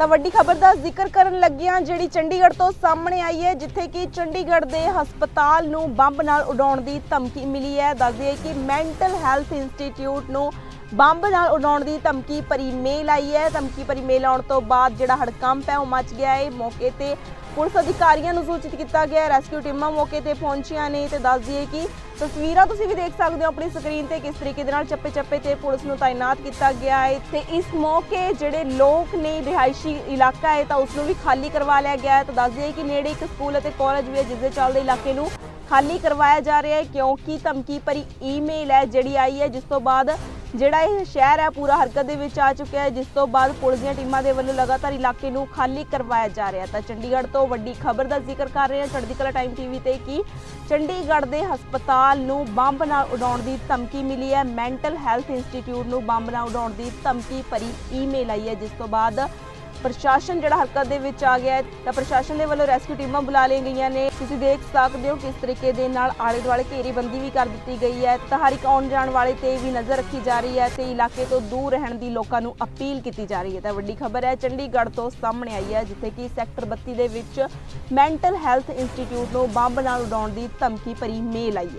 ਤਾਂ ਵੱਡੀ ਖਬਰ ਦਾ ਜ਼ਿਕਰ ਕਰਨ ਲੱਗਿਆਂ ਜਿਹੜੀ ਚੰਡੀਗੜ੍ਹ ਤੋਂ ਸਾਹਮਣੇ ਆਈ ਹੈ, ਜਿੱਥੇ ਕਿ ਚੰਡੀਗੜ੍ਹ ਦੇ ਹਸਪਤਾਲ ਨੂੰ ਬੰਬ ਨਾਲ ਉਡਾਉਣ ਦੀ ਧਮਕੀ ਮਿਲੀ ਹੈ। ਦੱਸਦੀ ਕਿ ਮੈਂਟਲ ਹੈਲਥ ਇੰਸਟੀਚਿਊਟ ਨੂੰ ਬੰਬ ਨਾਲ ਉਡਾਉਣ ਦੀ ਧਮਕੀ ਭਰੀ ਮੇਲ ਆਈ ਹੈ। ਧਮਕੀ ਭਰੀ ਮੇਲ ਆਉਣ ਤੋਂ ਬਾਅਦ ਜਿਹੜਾ ਹੜਕੰਪ ਹੈ, ਉਹ ਮਚ ਗਿਆ ਹੈ। ਮੌਕੇ ਤੇ ਪੁਲਿਸ ਅਧਿਕਾਰੀਆਂ ਨੂੰ ਸੂਚਿਤ ਕੀਤਾ ਗਿਆ ਰੈਸਕਿਊ ਟੀਮਾਂ ਮੌਕੇ ਤੇ ਪਹੁੰਚੀਆਂ ਨੇ ਤੇ ਦੱਸ ਦਈਏ ਕਿ ਤਸਵੀਰਾਂ ਤੁਸੀਂ ਵੀ ਦੇਖ ਸਕਦੇ ਹੋ ਆਪਣੀ ਸਕਰੀਨ ਤੇ ਕਿਸ ਤਰੀਕੇ ਦੇ ਨਾਲ ਚੱਪੇ-ਚੱਪੇ ਤੇ ਪੁਲਿਸ ਨੂੰ ਤਾਇਨਾਤ ਕੀਤਾ ਗਿਆ ਹੈ। ਤੇ ਇਸ ਮੌਕੇ ਜਿਹੜੇ ਲੋਕ ਨੇ, ਰਿਹਾਇਸ਼ੀ ਇਲਾਕਾ ਹੈ, ਤਾਂ ਉਸ ਨੂੰ ਵੀ ਖਾਲੀ ਕਰਵਾ ਲਿਆ ਗਿਆ ਹੈ। ਤਾਂ ਦੱਸ ਦਈਏ ਕਿ ਨੇੜੇ ਇੱਕ ਸਕੂਲ ਅਤੇ ਕਾਲਜ ਵੀ ਹੈ, ਜਿਸ ਦੇ ਚੱਲਦੇ ਇਲਾਕੇ ਨੂੰ ਖਾਲੀ ਕਰਵਾਇਆ ਜਾ ਰਿਹਾ ਹੈ, ਕਿਉਂਕਿ ਧਮਕੀ ਭਰੀ ਈਮੇਲ ਹੈ ਜਿਹੜੀ ਆਈ ਹੈ, ਜਿਸ ਤੋਂ ਬਾਅਦ ਜਿਹੜਾ ਇਹ ਸ਼ਹਿਰ ਹੈ, ਪੂਰਾ ਹਰਕਤ ਦੇ ਵਿੱਚ ਆ ਚੁੱਕਿਆ ਹੈ, ਜਿਸ ਤੋਂ ਬਾਅਦ ਪੁਲਿਸ ਦੀਆਂ ਟੀਮਾਂ ਦੇ ਵੱਲੋਂ ਲਗਾਤਾਰ ਇਲਾਕੇ ਨੂੰ ਖਾਲੀ ਕਰਵਾਇਆ ਜਾ ਰਿਹਾ ਤਾਂ ਚੰਡੀਗੜ੍ਹ ਤੋਂ ਵੱਡੀ ਖਬਰ ਦਾ ਜ਼ਿਕਰ ਕਰ ਰਹੇ ਹਾਂ ਚੜ੍ਹਦੀ ਕਲਾ ਟਾਈਮ ਟੀਵੀ ਤੇ ਕਿ ਚੰਡੀਗੜ੍ਹ ਦੇ ਹਸਪਤਾਲ ਨੂੰ ਬੰਬ ਨਾਲ ਉਡਾਉਣ ਦੀ ਧਮਕੀ ਮਿਲੀ ਹੈ। ਮੈਂਟਲ ਹੈਲਥ ਇੰਸਟੀਚਿਊਟ ਨੂੰ ਬੰਬ ਨਾਲ ਉਡਾਉਣ ਦੀ ਧਮਕੀ ਭਰੀ ਈਮੇਲ ਆਈ ਹੈ, ਜਿਸ ਤੋਂ ਬਾਅਦ ਪ੍ਰਸ਼ਾਸਨ ਜਿਹੜਾ ਹਰਕਤ ਦੇ ਵਿੱਚ ਆ ਗਿਆ ਹੈ, ਤਾਂ ਪ੍ਰਸ਼ਾਸਨ ਦੇ ਵੱਲੋਂ ਰੈਸਕਿਊ ਟੀਮਾਂ ਬੁਲਾ ਲਈਆਂ ਗਈਆਂ ਨੇ। ਤੁਸੀਂ ਦੇਖ ਸਕਦੇ ਹੋ ਕਿਸ ਤਰੀਕੇ ਦੇ ਨਾਲ ਆਲੇ ਦੁਆਲੇ ਘੇਰੀਬੰਦੀ ਵੀ ਕਰ ਦਿੱਤੀ ਗਈ ਹੈ। ਤਾਂ ਹਰ ਇੱਕ ਆਉਣ ਜਾਣ ਵਾਲੇ ਤੇ ਵੀ ਨਜ਼ਰ ਰੱਖੀ ਜਾ ਰਹੀ ਹੈ ਤੇ ਇਲਾਕੇ ਤੋਂ ਦੂਰ ਰਹਿਣ ਦੀ ਲੋਕਾਂ ਨੂੰ ਅਪੀਲ ਕੀਤੀ ਜਾ ਰਹੀ ਹੈ। ਤਾਂ ਵੱਡੀ ਖਬਰ ਹੈ, ਚੰਡੀਗੜ੍ਹ ਤੋਂ ਸਾਹਮਣੇ ਆਈ ਹੈ, ਜਿੱਥੇ ਕਿ ਸੈਕਟਰ 32 ਦੇ ਵਿੱਚ ਮੈਂਟਲ ਹੈਲਥ ਇੰਸਟੀਚਿਊਟ ਨੂੰ ਬੰਬ ਨਾਲ ਉਡਾਉਣ ਦੀ ਧਮਕੀ ਭਰੀ ਮੇਲ ਆਈ ਹੈ।